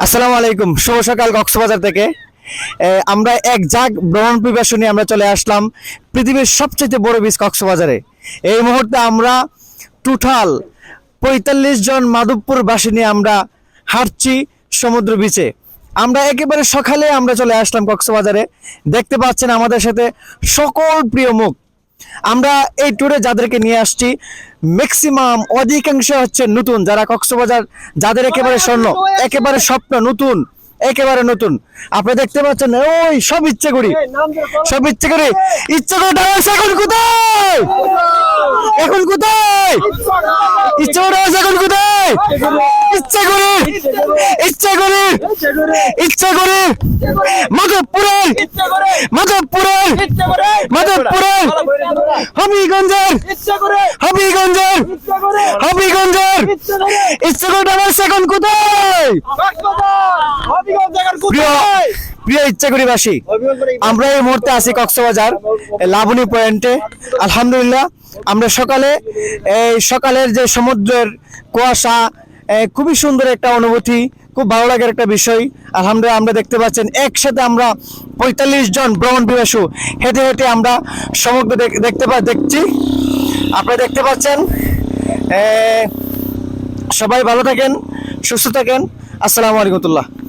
আসসালামু আলাইকুম। শুভ সকাল কক্সবাজার থেকে। আমরা এক জাগ ভ্রমণ পিপাসু নিয়ে আমরা চলে আসলাম পৃথিবীর সবচেয়ে বড় বীজ কক্সবাজারে। এই মুহূর্তে আমরা টোটাল পঁয়তাল্লিশ জন মাধবপুর বাসী নিয়ে আমরা হাঁটছি সমুদ্র বিচে আমরা একেবারে সকালে আমরা চলে আসলাম কক্সবাজারে। দেখতে পাচ্ছেন আমাদের সাথে সকল প্রিয় মুখ। আমরা এই ট্যুরে যাদেরকে নিয়ে আসছি ম্যাক্সিমাম অধিকাংশ হচ্ছে নতুন যারা কক্সবাজার যাদের একেবারে স্বর্ণ একেবারে স্বপ্ন নতুন একেবারে নতুন। আপনি দেখতে পাচ্ছেন ওই সব ইচ্ছে করি সব ইচ্ছে করি। ইচ্ছে করে ডান্স এখন কোথায়? এখন কোথায়? ইচ্ছে করে ডান্স এখন কোথায়? ইচ্ছে করে ইচ্ছে করে ইচ্ছে করে। মাধবপুরের মাধবপুরের মাধবপুরের হবিগঞ্জের। হবিগঞ্জের। হবিগঞ্জের। ইচ্ছে করে। এখন কোথায়? প্রিয় ইচ্ছাগুড়িবাসী আমরা এই মুহূর্তে আছি কক্সবাজার লাবণী পয়েন্টে। আলহামদুলিল্লাহ আমরা সকালে এই সকালের যে সমুদ্রের কুয়াশা খুবই সুন্দর একটা অনুভূতি খুব ভালো লাগার একটা বিষয়। আলহামদুলিল্লাহ আমরা দেখতে পাচ্ছেন একসাথে আমরা পঁয়তাল্লিশ জন ভ্রমণ পিপাসু হেঁটে হেঁটে আমরা সমগ্র দেখ- দেখতে পা দেখছি। আপনারা দেখতে পাচ্ছেন। সবাই ভালো থাকেন, সুস্থ থাকেন। আসসালামু আলাইকুম